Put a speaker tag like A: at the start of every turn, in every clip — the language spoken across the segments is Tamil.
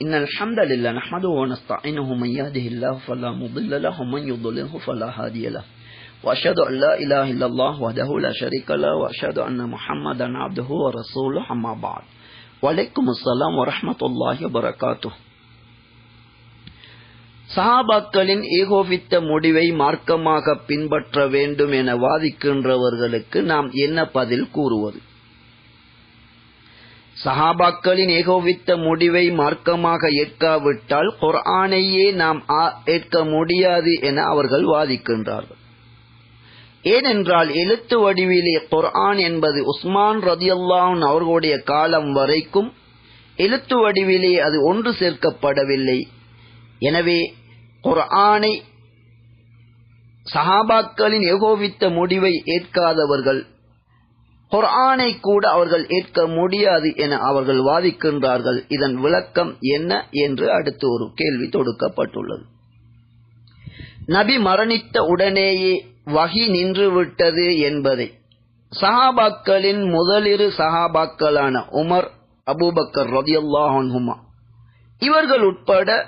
A: إن الحمد لله نحمده ونستعينه من يهده الله فلا مضل له ومن يضلله فلا هادي له. وأشهد أن لا إله إلا الله وحده لا شريك له وأشهد أن محمدا عبده ورسوله أما بعد. وعليكم السلام ورحمة الله وبركاته. சஹாபாக்களின் ஏகோபித்த முடிவை மார்க்கமாக பின்பற்ற வேண்டும் என வாதிக்கின்றவர்களுக்கு நாம் என்ன பதில் கூறுவது? சஹாபாக்களின் ஏகோவித்த முடிவை மார்க்கமாக ஏற்காவிட்டால் குர்ஆனையே நாம் ஏற்க முடியாது என அவர்கள் வாதிக்கின்றார்கள். ஏனென்றால் எழுத்து வடிவிலே குர்ஆன் என்பது உஸ்மான் ரதியல்லான் அவர்களுடைய காலம் வரைக்கும் எழுத்து வடிவிலே அது ஒன்று சேர்க்கப்படவில்லை. எனவே குர்ஆனை சஹாபாக்களின் ஏகோவித்த முடிவை ஏற்காதவர்கள் குர்ஆனை கூட அவர்கள் ஏற்க முடியாது என அவர்கள் வாதிக்கின்றார்கள். இதன் விளக்கம் என்ன என்று அடுத்து ஒரு கேள்வி தொடுக்கப்பட்டுள்ளது. நபி மரணித்த உடனேயே வகி நின்றுவிட்டது என்பதை சஹாபாக்களின் முதலிரு சஹாபாக்களான உமர் அபூபக்கர் ரதியுல்லாஹுமா இவர்கள் உட்பட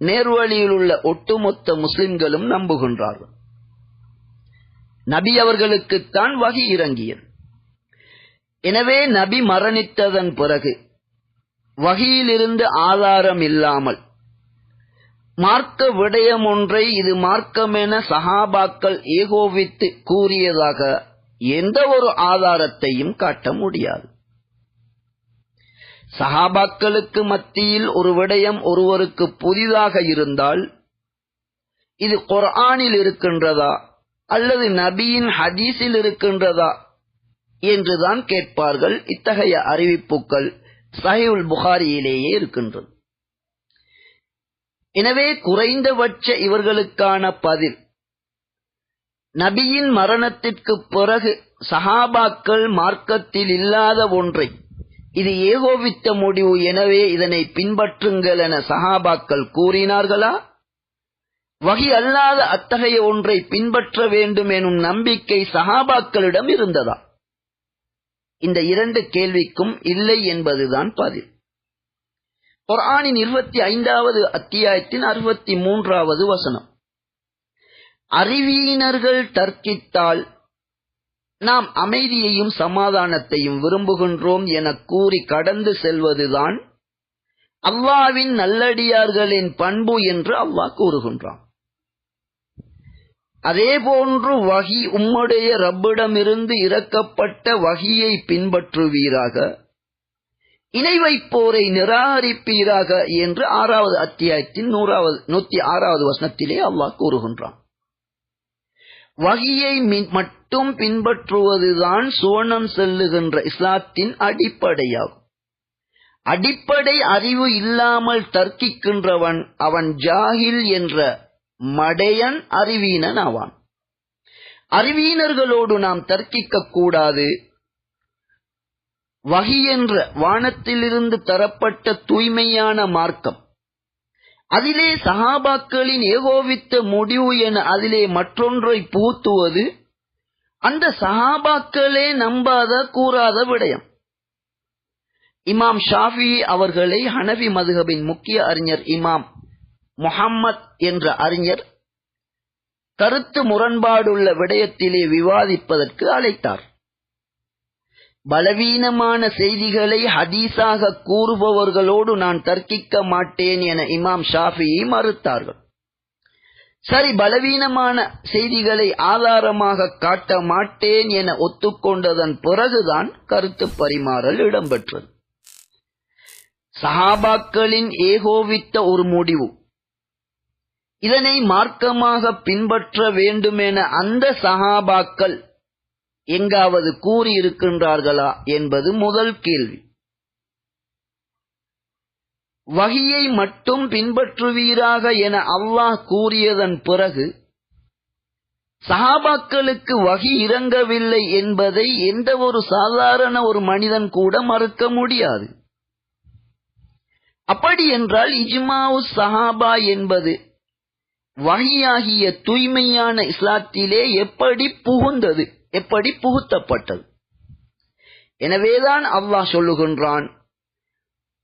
A: நேர்வழியில் உள்ள ஒட்டுமொத்த முஸ்லிம்களும் நம்புகின்றார்கள். நபி அவர்களுக்குத்தான் வகி இறங்கியது. எனவே நபி மரணித்ததன் பிறகு வகையிலிருந்து ஆதாரம் இல்லாமல் மார்க்க விடயம் ஒன்றை இது மார்க்கமென சஹாபாக்கள் ஏகோவித்து கூறியதாக எந்த ஒரு ஆதாரத்தையும் காட்ட முடியாது. சஹாபாக்களுக்கு மத்தியில் ஒரு விடயம் ஒருவருக்கு புதிதாக இருந்தால் இது குர்ஆனில் இருக்கின்றதா அல்லது நபியின் ஹதீஸில் இருக்கின்றதா என்றுதான் கேட்பார்கள். இத்தகைய அறிவிப்புகள் சஹிவுல் புகாரியிலேயே இருக்கின்றது. எனவே குறைந்தபட்ச இவர்களுக்கான பதில் நபியின் மரணத்திற்கு பிறகு சஹாபாக்கள் மார்க்கத்தில் இல்லாத ஒன்றை இது ஏகோபித்த முடிவு எனவே இதனை பின்பற்றுங்கள் என சஹாபாக்கள் கூறினார்களா? வகி அல்லாத அத்தகைய ஒன்றை பின்பற்ற வேண்டும் எனும் நம்பிக்கை சஹாபாக்களிடம் இருந்ததா? இந்த இரண்டு கேள்விக்கும் இல்லை என்பதுதான் பதில். குரானின் இருபத்தி ஐந்தாவது அத்தியாயத்தின் அறுபத்தி மூன்றாவது வசனம். அறிவியினர்கள் தர்க்கித்தால் நாம் அமைதியையும் சமாதானத்தையும் விரும்புகின்றோம் என கூறி கடந்து செல்வதுதான் அல்லாவின் நல்லடியார்களின் பண்பு என்று அல்லாஹ் கூறுகின்றான். அதே போன்று வகி உம்முடைய ரப்பிடமிருந்து இறக்கப்பட்ட வகியை பின்பற்றுவீராக. இணை வைப்போரை நிராகரிப்பீராக என்று ஆறாவது அத்தியாயத்தின் நூறாவது நூத்தி ஆறாவது வசனத்திலே அல்லாஹ் கூறுகின்றான். வகியை மட்டும் பின்பற்றுவதுதான் சுவனம் செல்லுகின்ற இஸ்லாத்தின் அடிப்படையாகும். அடிப்படை அறிவு இல்லாமல் தர்க்கிக்கின்றவன் அவன் ஜாகில் என்ற மடையன் அறிவீனன் ஆவான் அறிவீனர்களோடு நாம் தர்க்கிக்க கூடாது. வகி என்ற வானத்திலிருந்து தரப்பட்ட தூய்மையான மார்க்கம். அதிலே சகாபாக்களின் ஏகோவித்த முடிவு என அதிலே மற்றொன்றை பூத்துவது அந்த சகாபாக்களே நம்பாத கூறாத விடயம். இமாம் ஷாஃபி அவர்களை ஹனவி மதுகபின் முக்கிய அறிஞர் இமாம் முஹம்மத் என்ற அறிஞர் கருத்து முரண்பாடுள்ள விடயத்திலே விவாதிப்பதற்கு அழைத்தார். பலவீனமான செய்திகளை ஹதீஸாக கூறுபவர்களோடு நான் தர்க்கிக்க மாட்டேன் என இமாம் ஷாஃபியை மறுத்தார்கள். சரி பலவீனமான செய்திகளை ஆதாரமாக காட்ட மாட்டேன் என ஒத்துக்கொண்டதன் பிறகுதான் கருத்து பரிமாறல் இடம்பெற்றது. சஹாபாக்களின் ஏகோவித்த ஒரு முடிவு. இதனை மார்க்கமாக பின்பற்ற வேண்டுமென அந்த சஹாபாக்கள் எங்காவது கூறியிருக்கின்றார்களா என்பது முதல் கேள்வி. வகியை மட்டும் பின்பற்றுவீராக என அல்லாஹ் கூறியதன் பிறகு சஹாபாக்களுக்கு வகி இறங்கவில்லை என்பதை எந்த ஒரு சாதாரண ஒரு மனிதன் கூட மறுக்க முடியாது. அப்படி என்றால் இஜ்மாவு சஹாபா என்பது வகையாகிய தூய்மையான இஸ்லாத்திலே எப்படி புகுந்தது? எப்படி புகுத்தப்பட்டது? எனவேதான் அல்லாஹ் சொல்லுகின்றான்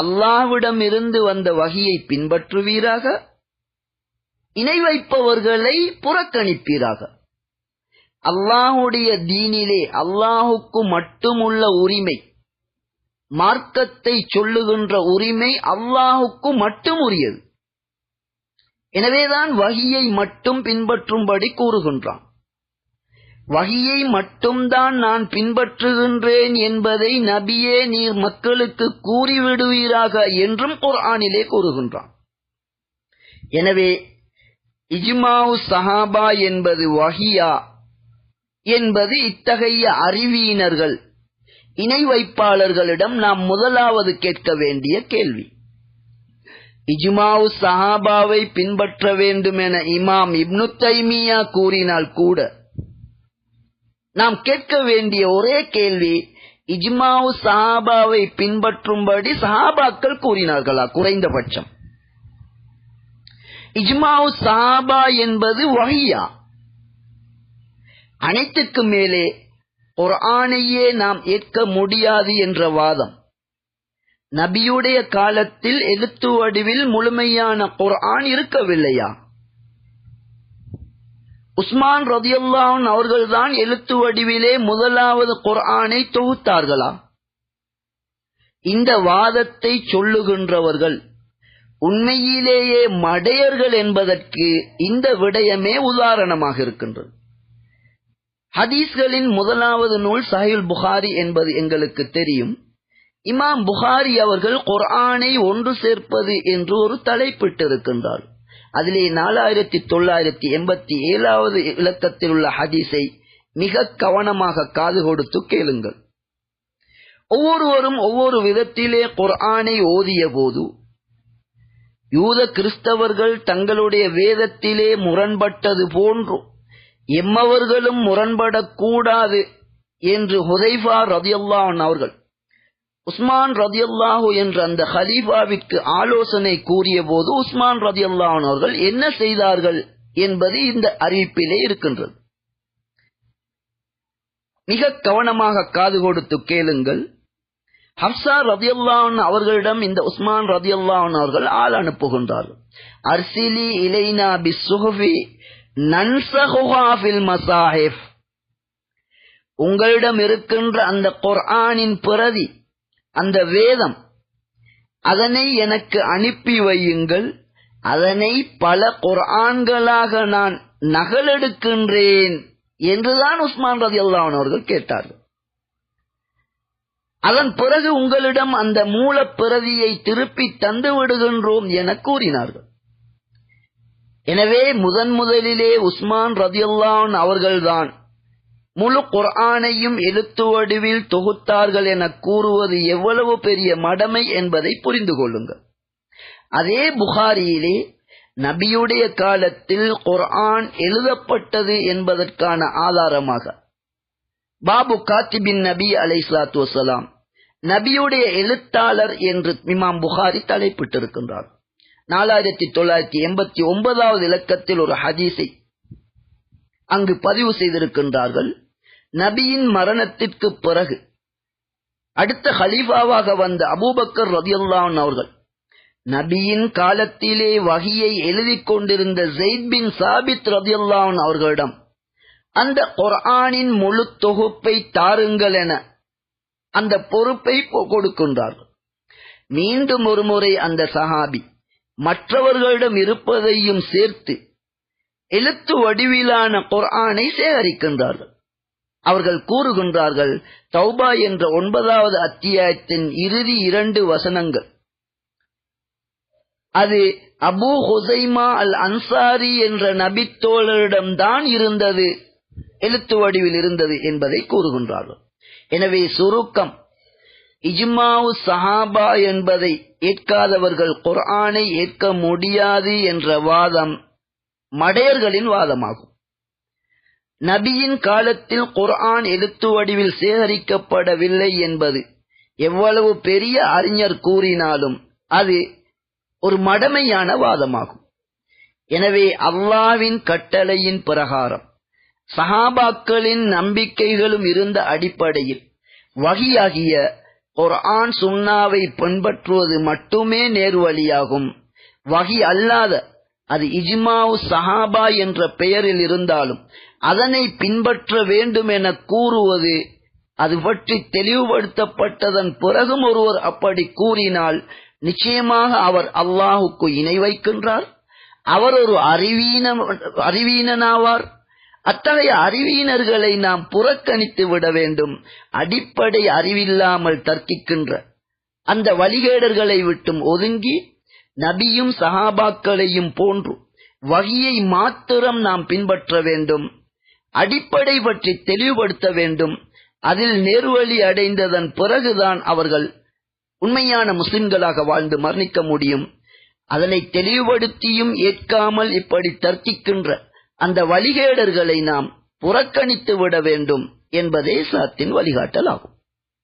A: அல்லாஹ்விடமிருந்து வந்த வகையை பின்பற்றுவீராக இணை வைப்பவர்களை புறக்கணிப்பீராக. அல்லாஹுடைய தீனிலே அல்லாஹுக்கு மட்டுமுள்ள உரிமை மார்க்கத்தை சொல்லுகின்ற உரிமை அல்லாஹுக்கு மட்டும் உரியது. எனவேதான் வகியை மட்டும் பின்பற்றும்படி கூறுகின்றான். வகியை மட்டும்தான் நான் பின்பற்றுகின்றேன் என்பதை நபியே நீர் மக்களுக்கு கூறிவிடுவீராக என்றும் குர்ஆனிலே கூறுகின்றான். எனவே இஜ்மாவு சஹாபா என்பது வஹியா என்பது இத்தகைய அறிவியினர்கள் இணை வைப்பாளர்களிடம் நாம் முதலாவது கேட்க வேண்டிய கேள்வி. இஜ்மாவு சஹாபாவை பின்பற்ற வேண்டும் என இமாம் இப்னு தைமியா கூறினால் கூட நாம் கேட்க வேண்டிய ஒரே கேள்வி இஜ்மாவு சஹாபாவை பின்பற்றும்படி சஹாபாக்கள் கூறினார்களா? குறைந்தபட்சம். இஜ்மாவு சஹாபா என்பது வகையா அனைத்துக்கு மேலே ஒரு ஆணையே நாம் ஏற்க முடியாது என்ற வாதம். நபியுடைய காலத்தில் எழுத்து வடிவில் முழுமையான குர்ஆன் இருக்கவில்லையா? உஸ்மான் ரதியுல்லான் அவர்கள்தான் எழுத்து வடிவிலே முதலாவது குர்ஆனை தொகுத்தார்களா? இந்த வாதத்தை சொல்லுகின்றவர்கள் உண்மையிலேயே மடையர்கள் என்பதற்கு இந்த விடயமே உதாரணமாக இருக்கின்றது. ஹதீஸ்களின் முதலாவது நூல் சஹில் புகாரி என்பது எங்களுக்கு தெரியும். இமாம் புகாரி அவர்கள் குர்ஆனை ஒன்று சேர்ப்பது என்று ஒரு தலைப்பிட்டிருக்கின்றார். அதிலே நாலாயிரத்தி தொள்ளாயிரத்தி எண்பத்தி ஏழாவது இலக்கத்தில் உள்ள ஹதீஸை மிக கவனமாக காது கொடுத்து கேளுங்கள். ஒவ்வொருவரும் ஒவ்வொரு விதத்திலே குர்ஆனை ஓதிய போது யூத கிறிஸ்தவர்கள் தங்களுடைய வேதத்திலே முரண்பட்டது போன்று எம்மவர்களும் முரண்படக்கூடாது என்று ஹுதைஃபா ரதியுல்லான் அவர்கள் உஸ்மான் ரதியல்லாஹு என்ற அந்த ஹலீஃபாவிற்கு ஆலோசனை கூறிய போது உஸ்மான் ரதியுல்லான் அவர்கள் என்ன செய்தார்கள் என்பது இந்த அறிவிப்பிலே இருக்கின்றது. மிக கவனமாக காது கொடுத்து கேளுங்கள். ஹப்சா ரதியுல்லான் அவர்களிடம் இந்த உஸ்மான் ரதியுல்லான் அவர்கள் ஆள் அனுப்புகின்றார்கள். அர்சிலி இலைனா பி சுஹபி நன்சகுஹாஃபில் மசாஹிப் உங்களிடம் இருக்கின்ற அந்த குர்ஆனின் பிரதி அந்த வேதம். அதனை எனக்கு அனுப்பி வையுங்கள். அதனை பல குரான்களாக நான் நகலெடுக்கின்றேன் என்றுதான் உஸ்மான் ரதி அல்லான் அவர்கள் கேட்டார்கள். அதன் பிறகு உங்களிடம் அந்த மூல பிரதியை திருப்பி தந்து விடுகின்றோம் என கூறினார்கள். எனவே முதன் முதலிலே உஸ்மான் ரதியுல்லான் அவர்கள்தான் முழு குர்ஆனையும் எழுத்து வடிவில் தொகுத்தார்கள் என கூறுவது எவ்வளவு பெரிய மடமை என்பதை புரிந்து கொள்ளுங்கள். அதே புகாரியிலே நபியுடைய காலத்தில் குர்ஆன் எழுதப்பட்டது என்பதற்கான ஆதாரமாக பாபு காத்திபின் நபி அலை சலாத்து வசலாம் நபியுடைய எழுத்தாளர் என்று இமாம் புகாரி தலைப்பிட்டிருக்கின்றார். நாலாயிரத்தி தொள்ளாயிரத்தி எண்பத்தி ஒன்பதாவது இலக்கத்தில் ஒரு ஹதீஸை அங்கு பதிவு செய்திருக்கின்றார்கள். நபியின் மரணத்திற்கு பிறகு அடுத்த ஹலீஃபாவாக வந்த அபூபக்கர் ரதியுல்லான் அவர்கள் நபியின் காலத்திலே வகியை எழுதி கொண்டிருந்த ஜெயித் பின் சாபித் ரதியுல்லான் அவர்களிடம் அந்த குரானின் முழு தொகுப்பை தாருங்கள் என அந்த பொறுப்பை கொடுக்கின்றார்கள். மீண்டும் ஒரு முறை அந்த சஹாபி மற்றவர்களிடம் இருப்பதையும் சேர்த்து எழுத்து வடிவிலான குரானை சேகரிக்கின்றார்கள். அவர்கள் கூறுகின்றார்கள் தௌபா என்ற ஒன்பதாவது அத்தியாயத்தின் இறுதி இரண்டு வசனங்கள். அது அபு ஹுசைமா அல் அன்சாரி என்ற நபித்தோழரிடம்தான் இருந்தது எழுத்து வடிவில் இருந்தது என்பதை கூறுகின்றார்கள். எனவே சுருக்கம் இஜ்மாவு சஹாபா என்பதை ஏற்காதவர்கள் குர்ஆனை ஏற்க முடியாது என்ற வாதம் மடையர்களின் வாதமாகும். நபியின் காலத்தில் குர்ஆன் எழுத்து வடிவில் சேகரிக்கப்படவில்லை என்பது எவ்வளவு பெரிய அறிஞர் கூறினாலும் அது ஒரு மடமையான வாதமாகும். எனவே அல்லாவின் கட்டளையின் பிரகாரம் சஹாபாக்களின் நம்பிக்கைகளும் இருந்த அடிப்படையில் வகியாகிய குர்ஆன் சுன்னாவை பின்பற்றுவது மட்டுமே நேர்வழியாகும். வகி அல்லாத அது இஜ்மாவு சஹாபா என்ற பெயரில் இருந்தாலும் அதனை பின்பற்ற வேண்டும் என கூறுவது அது பற்றி தெளிவுபடுத்தப்பட்டதன் பிறகும் ஒருவர் அப்படி கூறினால் நிச்சயமாக அவர் அல்லாஹுக்கு இணை வைக்கின்றார். அவர் ஒரு அறிவீன அறிவீனனாவார். அத்தகைய அறிவீனர்களை நாம் புறக்கணித்து விட வேண்டும். அடிப்படை அறிவில்லாமல் தர்க்கிக்கின்ற அந்த வழிகேடர்களை விட்டும் ஒதுங்கி நபியும் சஹாபாக்களையும் போன்று வகியை மாத்திரம் நாம் பின்பற்ற வேண்டும் அடிப்படை பற்றி தெளிவுபடுத்த வேண்டும். அதில் நேர்வழி அடைந்ததன் பிறகுதான் அவர்கள் உண்மையான முஸ்லிம்களாக வாழ்ந்து மரணிக்க முடியும். அதனை தெளிவுபடுத்தியும் ஏற்காமல் இப்படி தர்க்கிக்கின்ற அந்த வழிகேடர்களை நாம் புறக்கணித்து விட வேண்டும் என்பதே சாத்தின் வழிகாட்டல் ஆகும்